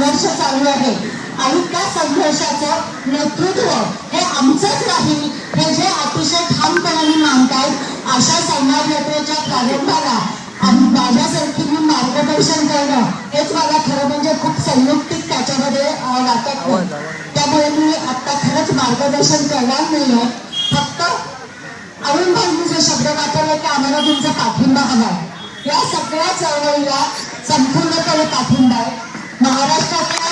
संघर्ष चालू आहे. आणि त्या संघर्षाचं नेतृत्व हे आमचंच राहील हे जे अतिशय ठामपणाने मानतायत अशा संवाद यात्रेच्या प्रारंभाला आणि माझ्यासारखी मी मार्गदर्शन करणं हेच मला खरं म्हणजे खूप संयुक्तिक त्याच्यामध्ये अं, वाटत त्यामुळे मी आता खरंच मार्गदर्शन करणार नाही फक्त अरुण भाऊंनी जो शब्द वापरला की आम्हाला तुमचा पाठिंबा हवा आहे. या सगळ्या चळवळीला संपूर्णपणे पाठिंबा आहे. महाराष्ट्रातल्या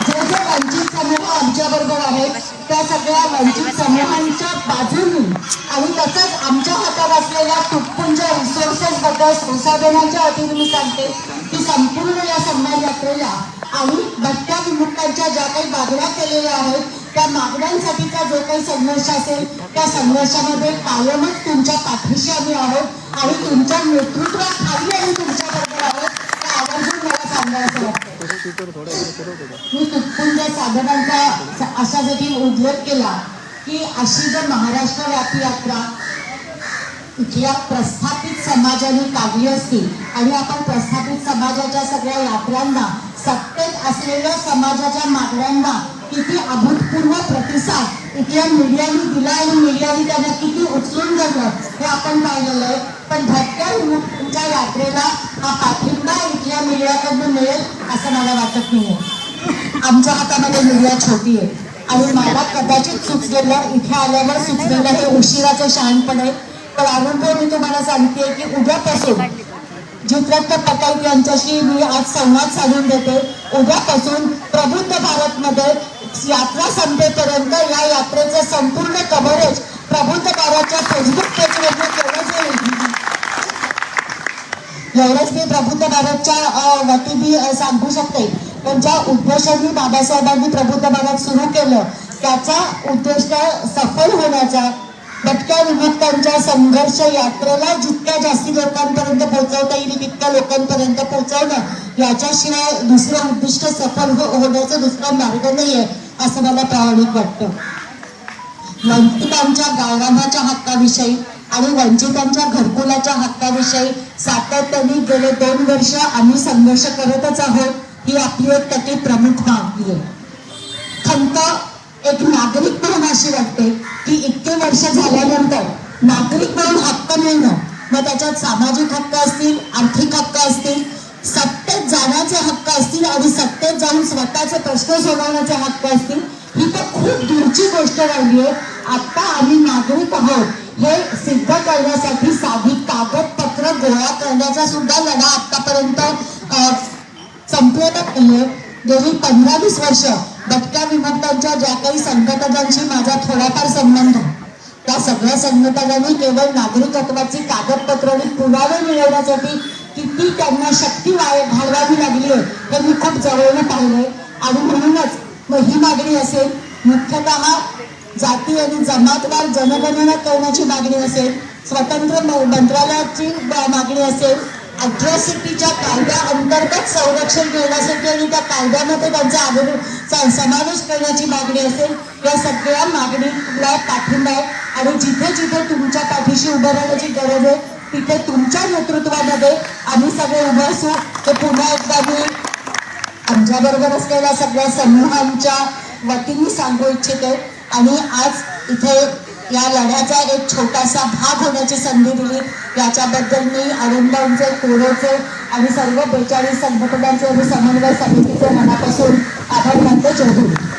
जे जे वंचित समूह आमच्या बरोबर आहेत त्या सगळ्या वंचित समूहांच्या बाजूनी आणि तसंच आमच्या हातात असलेल्या तुटपुंज रिसोर्सेस बद्दल संसाधनांच्या अटीने मी सांगते की संपूर्ण या सन्मान यात्रेला आणि भटक्या विमुक्तांच्या ज्या काही मागण्या केलेल्या आहेत त्या मागण्यांसाठीचा जो काही संघर्ष असेल त्या संघर्षामध्ये कायमच तुमच्या पाठीशी आम्ही आहोत आणि तुमच्या नेतृत्वाखाली आम्ही तुमच्या बरोबर आहोत त्या आवर्जून वाटतं उल्लेख केला की अशी जर महाराष्ट्र यात्रा प्रस्थापित समाजाने काढली असती आणि आपण प्रस्थापित समाजाच्या सगळ्या यात्रांना सत्तेत असलेल्या समाजाच्या मागण्यांना किती अभूतपूर्व प्रतिसाद इथल्या मीडियाने दिला आणि मीडियाने त्यांना किती उचलून धरलं हे आपण पाहिलेलं आहे पण भटक्या तुमच्या यात्रेला हा पाठिंबा इथल्या मीडियाकडून मिळेल असं मला वाटत नाहीये. आमच्या हातामध्ये मीडिया छोटी आहे. आणि मला कदाचित सुचलेलं इथे आल्यावर सुचलेलं हे उशिराचं शहाणपण आहे. पण अनुभव मी तुम्हाला सांगते की उद्यापासून जित्रक्त पटाईत यांच्याशी मी आज संवाद साधून देते. उद्यापासून प्रबुद्ध भारतमध्ये यात्रा संपेपर्यंत या यात्रेचं संपूर्ण कव्हरेज प्रबुद्ध भारतच्या फेसबुक पेजवरती केलं जाईल एवढंच मी प्रबुद्ध भारतच्या वतीने सांगू शकते. पण ज्या उद्देशाने बाबासाहेबांनी प्रबुद्ध भारत सुरू केलं त्याचा उद्देश सफल होण्याचा भटक्या विमुक्तांच्या संघर्ष यात्रेला जितक्या जास्ती लोकांपर्यंत पोहोचवता येईल तितक्या लोकांपर्यंत पोहोचवणं याच्याशिवाय दुसरं उद्दिष्ट सफल होण्याचं होण्याचा दुसरा मार्ग नाहीये असं मला प्रामाणिक वाटतं. वंचितांच्या गाळरामाच्या हक्काविषयी आणि वंचितांच्या घरकुलाच्या हक्काविषयी सातत्याने गेले दोन वर्ष आम्ही संघर्ष करतच आहोत ही आपली एक त्याची प्रमुख मागणी आहे. खंत एक नागरिक म्हणून अशी वाटते की इतके वर्ष झाल्यानंतर नागरिक म्हणून हक्क मिळणं मग त्याच्यात सामाजिक हक्क असतील आर्थिक हक्क असतील सत्तेत जाण्याचे हक्क असतील आणि सत्तेत जाऊन स्वतःचे प्रश्न सोडवण्याचे हक्क असतील ही तर खूप दूरची गोष्ट राहिली आहे. आता आम्ही नागरिक आहोत हे सिद्ध करण्यासाठी साधी कागदपत्र गोळा करण्याचा सुद्धा लढा आतापर्यंत अं, संपलेला नाहीये गेली पंधरा वीस वर्ष भटक्या विभक्तांच्या ज्या काही संघटनांशी माझा थोडाफार संबंध त्या सगळ्या संघटनांनी केवळ नागरिकत्वाची कागदपत्र आणि पुरावे मिळवण्यासाठी किती त्यांना शक्ती घालवावी लागली आहे हे मी खूप जवळून पाहिलंय. आणि म्हणूनच मग ही मागणी असेल मुख्यतः जाती आणि जमातवार जनगणना करण्याची मागणी असेल स्वतंत्र म- मंत्रालयाची मागणी असेल अट्रॉसिटीच्या कायद्या अंतर्गत संरक्षण घेण्यासाठी आणि त्या कायद्यामध्ये त्यांचा आदर समावेश करण्याची मागणी असेल या सगळ्या मागणीला पाठिंबा आहे. आणि जिथे जिथे तुमच्या पाठीशी उभं राहण्याची गरज आहे तिथे तुमच्या नेतृत्वामध्ये आम्ही सगळे उभे असू ते पुन्हा एकदा मी आमच्याबरोबर असलेल्या सगळ्या समूहांच्या वतीने सांगू इच्छिते. आणि आज इथे या लढ्याचा एक छोटासा भाग होण्याची संधी दिली. याच्याबद्दल मी अरुंदांचे कोरोचे आणि सर्व बेचाळीस संघटनांचे आणि समन्वय समितीचे मनापासून आभार मानते. जय